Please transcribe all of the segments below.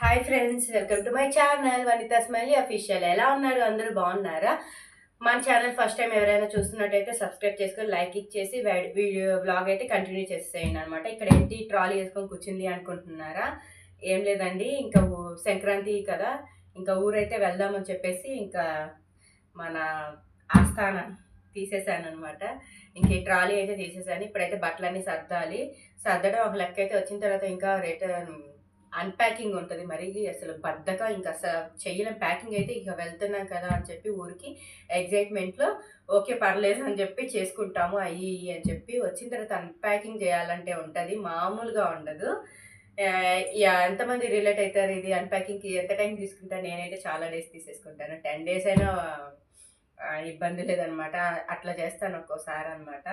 Hi friends welcome to my channel Vanitha smiley official ఎలా ఉన్నారు? అందరూ బాగున్నారా? మన ఛానల్ ఫస్ట్ టైం ఎవరైనా చూస్తున్నట్టయితే సబ్స్క్రైబ్ చేసుకొని లైక్ ఇచ్చేసి వీడియో బ్లాగ్ అయితే కంటిన్యూ చేసేయండి అనమాట ఇక్కడ ఏంటి? ట్రాలీ వేసుకొని కూర్చుంది అనుకుంటున్నారా? ఏం లేదండి. ఇంకా సంక్రాంతి కదా. ఇంకా ఊరైతే వెళ్దామని చెప్పేసి ఇంకా మన ఆస్థానం తీసేసాను అనమాట ఇంక ఈ ట్రాలీ అయితే తీసేసాను ఇప్పుడైతే బట్టలన్నీ సర్దాలి. సర్దడం ఒక లెక్క అయితే వచ్చిన తర్వాత ఇంకా రిటర్న్ అన్ప్యాకింగ్ ఉంటుంది. మరి అసలు బద్దక ఇంకా అసలు చెయ్యలేం ప్యాకింగ్ అయితే ఇక వెళ్తున్నాం కదా అని చెప్పి ఊరికి ఎగ్జైట్మెంట్లో ఓకే పర్లేదు అని చెప్పి చేసుకుంటాము అయ్యి అని చెప్పి వచ్చిన తర్వాత అన్ప్యాకింగ్ చేయాలంటే ఉంటుంది. మామూలుగా ఉండదు. ఎంతమంది రిలేట్ అవుతారు ఇది అన్ప్యాకింగ్కి ఎంత టైం తీసుకుంటా నేనైతే చాలా డేస్ తీసేసుకుంటాను. టెన్ డేస్ అయినా ఇబ్బంది లేదనమాట. అట్లా చేస్తాను ఒక్కోసారి అనమాట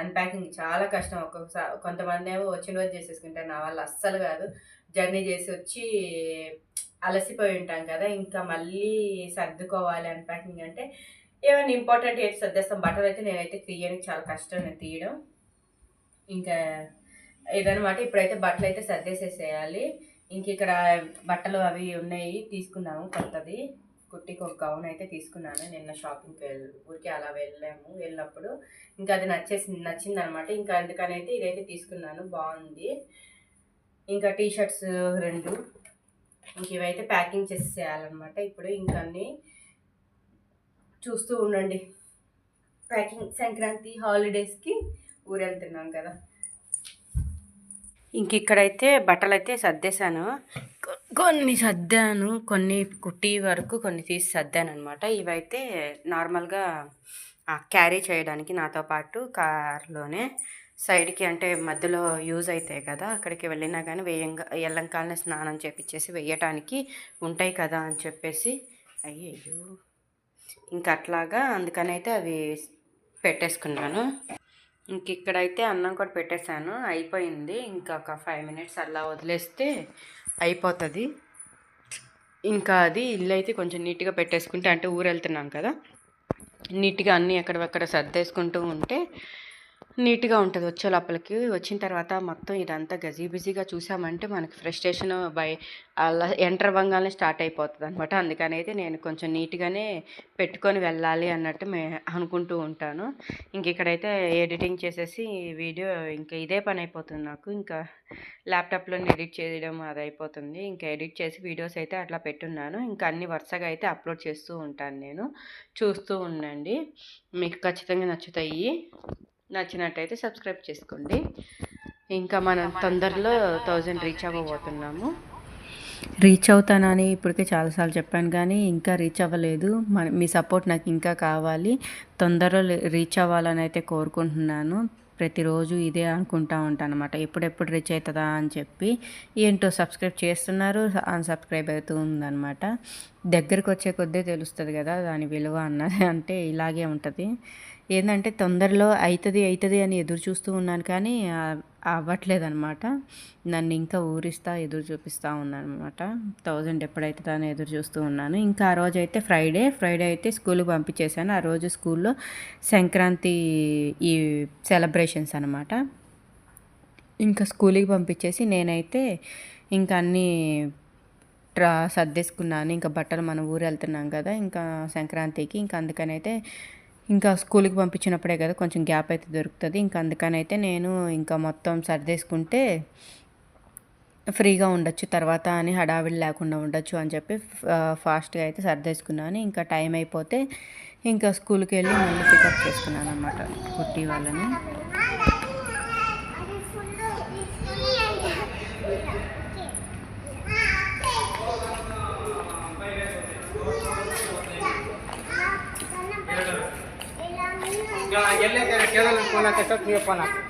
అన్ప్యాకింగ్ చాలా కష్టం. ఒక్కొక్కసారి కొంతమంది ఏమో వచ్చిన రోజు చేసేసుకుంటారు. నా వల్ల అస్సలు కాదు. జర్నీ చేసి వచ్చి అలసిపోయి ఉంటాం కదా ఇంకా మళ్ళీ సర్దుకోవాలి అన్ప్యాకింగ్ అంటే ఏమైనా ఇంపార్టెంట్ అయితే సర్దేస్తాం? బట్టలు అయితే నేనైతే తీయడానికి చాలా కష్టం నేను తీయడం. ఇంకా ఇదనమాట ఇప్పుడైతే బట్టలు అయితే సర్దేసేసేయాలి. ఇంక ఇక్కడ బట్టలు అవి ఉన్నాయి తీసుకున్నాము కొత్తది. కుట్టికి ఒక గౌన్ అయితే తీసుకున్నాను. నిన్న షాపింగ్కి వెళ్ళి ఊరికి అలా వెళ్ళాము. వెళ్ళినప్పుడు ఇంకా అది నచ్చేసి నచ్చింది అనమాట ఇంకా అందుకనైతే ఇదైతే తీసుకున్నాను. బాగుంది. ఇంకా టీ షర్ట్స్ రెండు. ఇంక ఇవైతే ప్యాకింగ్ చేసేయాలన్నమాట. ఇప్పుడు ఇంకా అన్నీ చూస్తూ ఉండండి. ప్యాకింగ్ సంక్రాంతి హాలిడేస్కి ఊరెళ్తున్నాం కదా. ఇంక ఇక్కడైతే బట్టలు అయితే సర్దేశాను కొన్ని సర్దాను కొన్ని కుట్టి వరకు కొన్ని తీసి సర్దాను అనమాట ఇవైతే నార్మల్గా క్యారీ చేయడానికి నాతో పాటు కార్లోనే సైడ్కి అంటే మధ్యలో యూజ్ అవుతాయి కదా అక్కడికి వెళ్ళినా కానీ వేయంగా ఎల్లంకాలనే స్నానం చేపించేసి వేయటానికి ఉంటాయి కదా అని చెప్పేసి. అయ్యయ్యో! ఇంకా అట్లాగా అందుకని అయితే అవి పెట్టేసుకున్నాను. ఇంక ఇక్కడైతే అన్నం కూడా పెట్టేశాను. అయిపోయింది. ఇంకా ఒక ఫైవ్ మినిట్స్ అలా వదిలేస్తే అయిపోతుంది. ఇంకా అది ఇల్లు అయితే కొంచెం నీట్గా పెట్టేసుకుంటే అంటే ఊరు వెళ్తున్నాం కదా నీట్గా అన్నీ ఎక్కడెక్కడ సర్దేసుకుంటూ ఉంటే నీట్గా ఉంటుంది వచ్చే లోపలికి. వచ్చిన తర్వాత మొత్తం ఇదంతా గజీబిజీగా చూసామంటే మనకి ఫ్రస్ట్రేషన్ బై అలా ఎంటర్ అవ్వగానే స్టార్ట్ అయిపోతుంది అనమాట అందుకని అయితే నేను కొంచెం నీట్గానే పెట్టుకొని వెళ్ళాలి అన్నట్టు మే అనుకుంటూ ఉంటాను. ఇంక ఇక్కడైతే ఎడిటింగ్ చేసేసి వీడియో ఇంకా ఇదే పని అయిపోతుంది నాకు. ఇంకా ల్యాప్టాప్లో ఎడిట్ చేయడం అది అయిపోతుంది. ఇంకా ఎడిట్ చేసి వీడియోస్ అయితే అట్లా పెట్టున్నాను. ఇంకా అన్ని వరుసగా అయితే అప్లోడ్ చేస్తూ ఉంటాను నేను. చూస్తూ ఉండండి. మీకు ఖచ్చితంగా నచ్చుతాయి. నచ్చినట్టయితే సబ్స్క్రైబ్ చేసుకోండి. ఇంకా మనం తొందరలో థౌజండ్ రీచ్ అవ్వబోతున్నాము. రీచ్ అవుతానని ఇప్పటికే చాలాసార్లు చెప్పాను కానీ ఇంకా రీచ్ అవ్వలేదు. మన మీ సపోర్ట్ నాకు ఇంకా కావాలి. తొందరలో రీచ్ అవ్వాలని అయితే కోరుకుంటున్నాను. ప్రతిరోజు ఇదే అనుకుంటా ఉంటాను అనమాట ఎప్పుడెప్పుడు రీచ్ అవుతుందా అని చెప్పి ఏంటో సబ్స్క్రైబ్ చేస్తున్నారు అన్సబ్స్క్రైబ్ అవుతూ ఉందన్నమాట. దగ్గరికి వచ్చే కొద్దీ తెలుస్తుంది కదా దాని విలువ అన్నది. అంటే ఇలాగే ఉంటుంది. ఏంటంటే తొందరలో అవుతుంది అవుతుంది అని ఎదురు చూస్తూ ఉన్నాను కానీ అవ్వట్లేదనమాట నన్ను ఇంకా ఊరిస్తా ఎదురు చూపిస్తూ ఉన్నానమాట థౌజండ్ ఎప్పుడైతుందో అని ఎదురు చూస్తూ ఉన్నాను. ఇంకా ఆ రోజు అయితే ఫ్రైడే. ఫ్రైడే అయితే స్కూల్కి పంపించేశాను. ఆ రోజు స్కూల్లో సంక్రాంతి ఈ సెలబ్రేషన్స్ అనమాట ఇంకా స్కూల్కి పంపించేసి నేనైతే ఇంకా అన్నీ ట్రా సర్దేసుకున్నాను. ఇంకా బట్టలు మన ఊరు వెళ్తున్నాం కదా ఇంకా సంక్రాంతికి. ఇంకా అందుకని అయితే ఇంకా స్కూల్కి పంపించినప్పుడే కదా కొంచెం గ్యాప్ అయితే దొరుకుతుంది. ఇంకా అందుకనైతే నేను ఇంకా మొత్తం సర్దేసుకుంటే ఫ్రీగా ఉండొచ్చు తర్వాత అని హడావిడి లేకుండా ఉండొచ్చు అని చెప్పి ఫాస్ట్గా అయితే సర్దేసుకున్నాను. ఇంకా టైం అయిపోతే ఇంకా స్కూల్కి వెళ్ళి మళ్ళీ పికప్ చేసుకున్నాను అనమాట కుట్టి వాళ్ళని. ಎಲ್ಲ ಕೇಳಲ್ಲ ಫೋನ್ ಹಾಕಿ ನೀವು ಫೋನ್ ಹಾಕಿ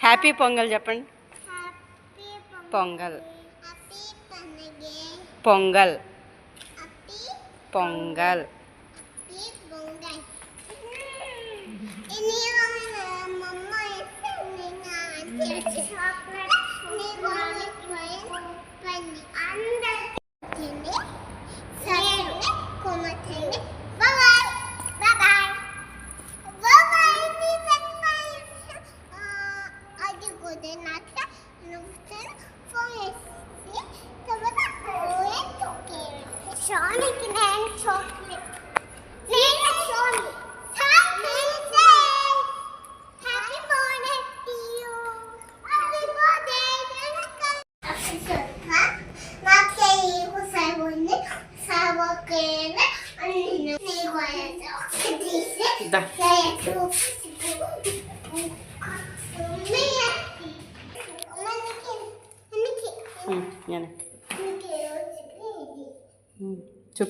హ్యాపీ పొంగల్ చెప్పండి పొంగల్ పొంగల్ పొంగల్ అందరు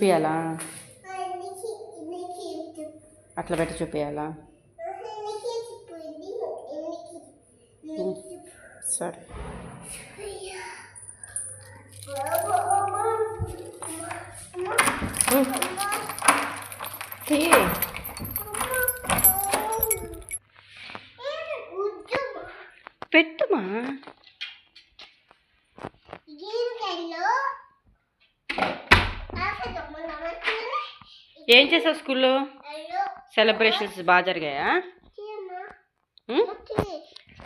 చూపియాలా? అట్లా పెట్టి చూపియాలా? సరే. పెట్టుమా? ఏం చేసావు స్కూల్లో? సెలబ్రేషన్స్ బాగా జరిగాయా?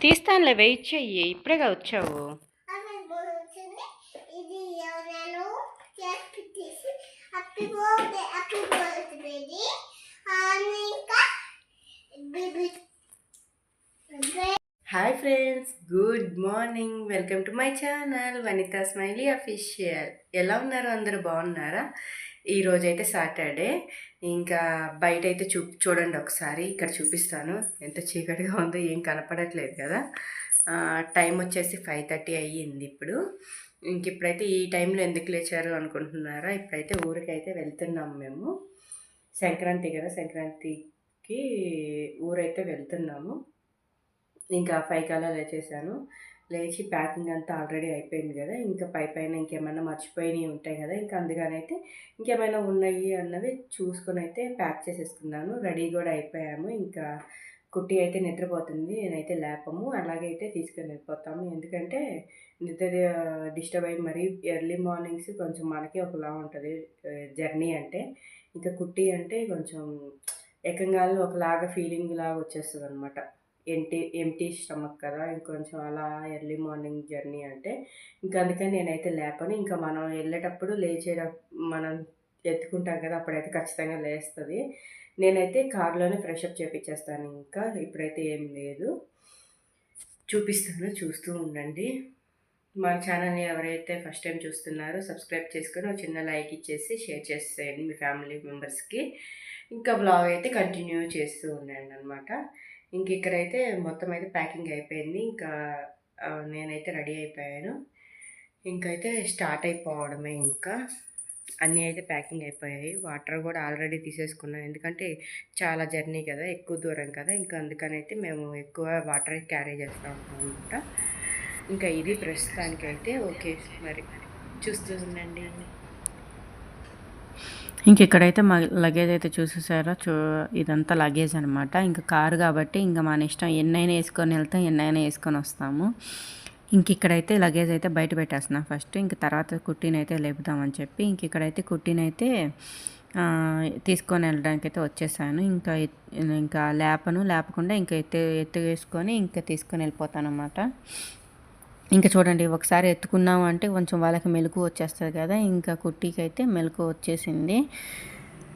తీస్తానులే వెయిట్ చెయ్యి. ఇప్పుడేగా వచ్చావు. Hi friends good morning welcome to my channel Vanitha smiley official ఎలా ఉన్నారు? అందరూ బాగున్నారా? ఈరోజు అయితే సాటర్డే. ఇంకా బయట అయితే చూ చూడండి ఒకసారి. ఇక్కడ చూపిస్తాను. ఎంత చీకటిగా ఉందో ఏం కనపడట్లేదు కదా. టైం వచ్చేసి ఫైవ్ థర్టీ అయ్యింది ఇప్పుడు. ఇంక ఇప్పుడైతే ఈ టైంలో ఎందుకు లేచారు అనుకుంటున్నారా? ఇప్పుడైతే ఊరికైతే వెళ్తున్నాము మేము. సంక్రాంతి కదా సంక్రాంతికి ఊరైతే వెళ్తున్నాము. ఇంకా ఫైవ్ కల్లా లేచేసాను లేచి ప్యాకింగ్ అంతా ఆల్రెడీ అయిపోయింది కదా ఇంకా పై పైన ఇంకేమైనా మర్చిపోయినవి ఉంటాయి కదా ఇంకా అందుకనైతే ఇంకేమైనా ఉన్నాయి అన్నవి చూసుకొని అయితే ప్యాక్ చేసేసుకున్నాను. రెడీ కూడా అయిపోయాము. ఇంకా కుట్టి అయితే నిద్రపోతుంది నేనైతే లేపము. అలాగే అయితే తీసుకొని వెళ్ళిపోతాము. ఎందుకంటే నిద్ర డిస్టర్బ్ అయ్యి మరీ ఎర్లీ మార్నింగ్స్ కొంచెం మనకి ఒకలా ఉంటుంది జర్నీ అంటే. ఇంకా కుట్టి అంటే కొంచెం ఏకంగా ఒకలాగా ఫీలింగ్ లాగా వచ్చేస్తుంది అనమాట ఎంటీ ఎంటీ స్టమక్ కదా ఇంకొంచెం అలా ఎర్లీ మార్నింగ్ జర్నీ అంటే ఇంకా అందుకని నేనైతే లేపను. ఇంకా మనం వెళ్ళేటప్పుడు లేచే మనం ఎత్తుకుంటాం కదా అప్పుడైతే ఖచ్చితంగా లేస్తుంది. నేనైతే కారులోనే ఫ్రెష్ అప్ చేపించేస్తాను ఇంకా. ఇప్పుడైతే ఏం లేదు. చూపిస్తాను చూస్తూ ఉండండి. మా ఛానల్ని ఎవరైతే ఫస్ట్ టైం చూస్తున్నారో సబ్స్క్రైబ్ చేసుకొని ఒక చిన్న లైక్ ఇచ్చేసి షేర్ చేసేయండి మీ ఫ్యామిలీ మెంబర్స్కి. ఇంకా బ్లాగ్ అయితే కంటిన్యూ చేస్తూ ఉండండి అనమాట ఇంక ఇక్కడైతే మొత్తం అయితే ప్యాకింగ్ అయిపోయింది. ఇంకా నేనైతే రెడీ అయిపోయాను. ఇంకైతే స్టార్ట్ అయిపోవడమే ఇంకా. అన్నీ అయితే ప్యాకింగ్ అయిపోయాయి. వాటర్ కూడా ఆల్రెడీ తీసేసుకున్నాం. ఎందుకంటే చాలా జర్నీ కదా ఎక్కువ దూరం కదా. ఇంకా అందుకనైతే మేము ఎక్కువ వాటర్ క్యారీ చేస్తూ ఉంటాం అనమాట ఇంకా ఇది ప్రస్తుతానికైతే ఓకే. మరి చూస్తూ ఉండండి. ఇంక ఇక్కడైతే మా లగేజ్ అయితే చూసేసారా చూ ఇదంతా లగేజ్ అనమాట ఇంకా కారు కాబట్టి ఇంకా మన ఇష్టం ఎన్నైనా వేసుకొని వెళ్తాం ఎన్నైనా వేసుకొని వస్తాము. ఇంక ఇక్కడైతే లగేజ్ అయితే బయట పెట్టేస్తున్నాం ఫస్ట్ ఇంక తర్వాత కుట్టినైతే లేపుదామని చెప్పి ఇంక ఇక్కడైతే కుట్టినైతే తీసుకొని వెళ్ళడానికి అయితే వచ్చేసాను. ఇంకా ఇంకా లేపను లేపకుండా ఇంకా ఎత్తు ఎత్తు వేసుకొని ఇంకా తీసుకొని వెళ్ళిపోతాను అన్నమాట ఇంకా చూడండి ఒకసారి ఎత్తుకున్నాము అంటే కొంచెం వాళ్ళకి మెలకు వచ్చేస్తుంది కదా ఇంకా కుట్టికి అయితే మెలకు వచ్చేసింది.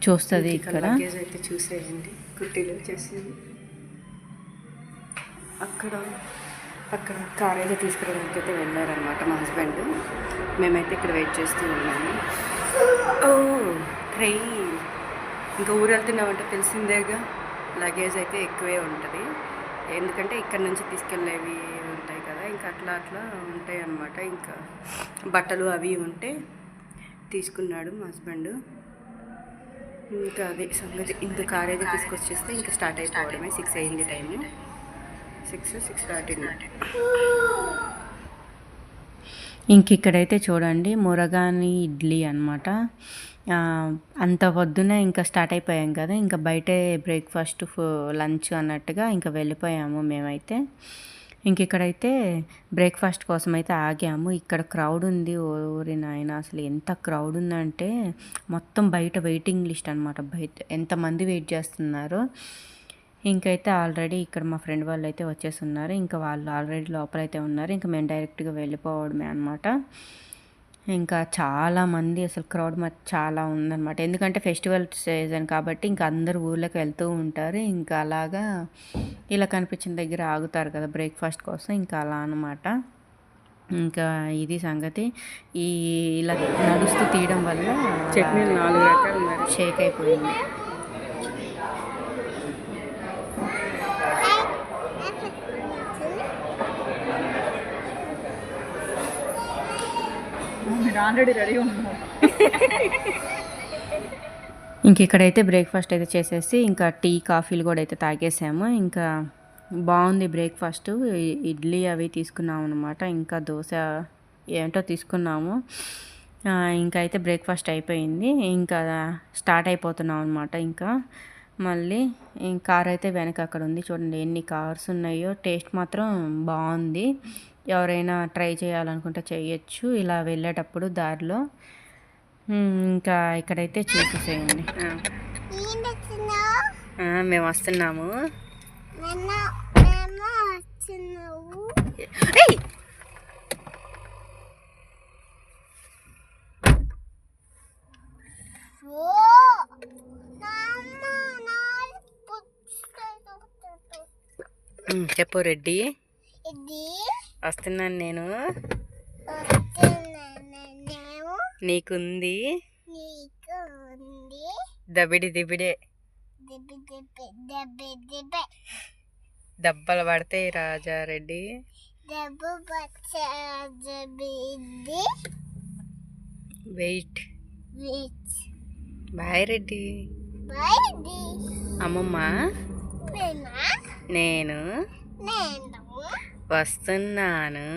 చూస్తుంది ఇక్కడ. అయితే చూసేయండి. కుట్టిలో వచ్చేసింది అక్కడ అక్కడ కార్ అయితే తీసుకురావడానికి అయితే వెళ్ళారనమాట మా హస్బెండ్. మేమైతే ఇక్కడ వెయిట్ చేస్తూ ఉన్నాము. ఓ ట్రైన్. ఇంకా ఊరు వెళ్తున్నామంటే తెలిసిందేగా? లగేజ్ అయితే ఎక్కువే ఉంటుంది. ఎందుకంటే ఇక్కడ నుంచి తీసుకెళ్ళేవి ఉంటాయి ఇంకా అట్లా అట్లా ఉంటాయి అన్నమాట ఇంకా బట్టలు అవి ఉంటే తీసుకున్నాడు మా హస్బెండ్. ఇంకా అదే సంగతి ఇంకా కార్ అయితే తీసుకొచ్చేస్తే ఇంకా స్టార్ట్ అయిపోవడమే. సిక్స్ అయింది టైము. సిక్స్ సిక్స్ థర్టీ ఇంక ఇక్కడైతే చూడండి మురగాని ఇడ్లీ అనమాట అంత పొద్దున ఇంకా స్టార్ట్ అయిపోయాం కదా ఇంకా బయటే బ్రేక్ఫాస్ట్ లంచ్ అన్నట్టుగా ఇంకా వెళ్ళిపోయాము మేమైతే. ఇంక ఇక్కడైతే బ్రేక్ఫాస్ట్ కోసం అయితే ఆగాము. ఇక్కడ క్రౌడ్ ఉంది. ఓరి నాయన అసలు ఎంత క్రౌడ్ ఉందంటే మొత్తం బయట వెయిటింగ్ లిస్ట్ అనమాట బయట ఎంతమంది వెయిట్ చేస్తున్నారో. ఇంకైతే ఆల్రెడీ ఇక్కడ మా ఫ్రెండ్ వాళ్ళు అయితే వచ్చేస్తున్నారు ఇంకా వాళ్ళు ఆల్రెడీ లోపలైతే ఉన్నారు. ఇంకా మేము డైరెక్ట్గా వెళ్ళిపోవడమే అనమాట ఇంకా చాలా మంది అసలు క్రౌడ్ మ చాలా ఉందన్నమాట. ఎందుకంటే ఫెస్టివల్ సీజన్ కాబట్టి ఇంకా అందరూ ఊర్లోకి వెళ్తూ ఉంటారు. ఇంకా అలాగా ఇలా కనిపించిన దగ్గర ఆగుతారు కదా బ్రేక్ఫాస్ట్ కోసం. ఇంకా అలా అనమాట ఇంకా ఇది సంగతి. ఈ ఇలా నడుస్తూ తీయడం వల్ల చట్నీలు నాలుగు రకాలు షేక్ అయిపోయింది. నేను ఆల్రెడీ రెడీ ఉన్నాను. ఇంక ఇక్కడైతే బ్రేక్ఫాస్ట్ అయితే చేసేసి ఇంకా టీ కాఫీలు కూడా అయితే తాగేసాము. ఇంకా బాగుంది బ్రేక్ఫాస్ట్ ఇడ్లీ అవి తీసుకున్నాము అనమాట ఇంకా దోశ ఏంటో తీసుకున్నాము. ఇంకా అయితే బ్రేక్ఫాస్ట్ అయిపోయింది. ఇంకా స్టార్ట్ అయిపోతున్నాం అనమాట ఇంకా. మళ్ళీ కార్ అయితే వెనక అక్కడ ఉంది. చూడండి ఎన్ని కార్స్ ఉన్నాయో. టేస్ట్ మాత్రం బాగుంది. ఎవరైనా ట్రై చేయాలనుకుంటే చేయొచ్చు. ఇలా వెళ్ళేటప్పుడు దారిలో ఇంకా ఇక్కడైతే చూసేసేయండి. మేము వస్తున్నాము. చెప్పు రెడ్డి. ఇది వస్తున్నాను నేను. నీకుంది. దబిడి దిబిడే. దిబ్బి దిబ్బి దెబ్బి దిబ్బి దెబ్బలు పడతాయి రాజారెడ్డి. వెయిట్. బాయ్ రెడ్డి. అమ్మమ్మ. నేను. వస్తున్నాను.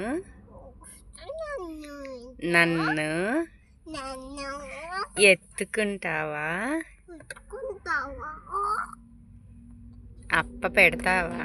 నన్ను ఎత్తుకుంటావా? అప్ప పెడతావా?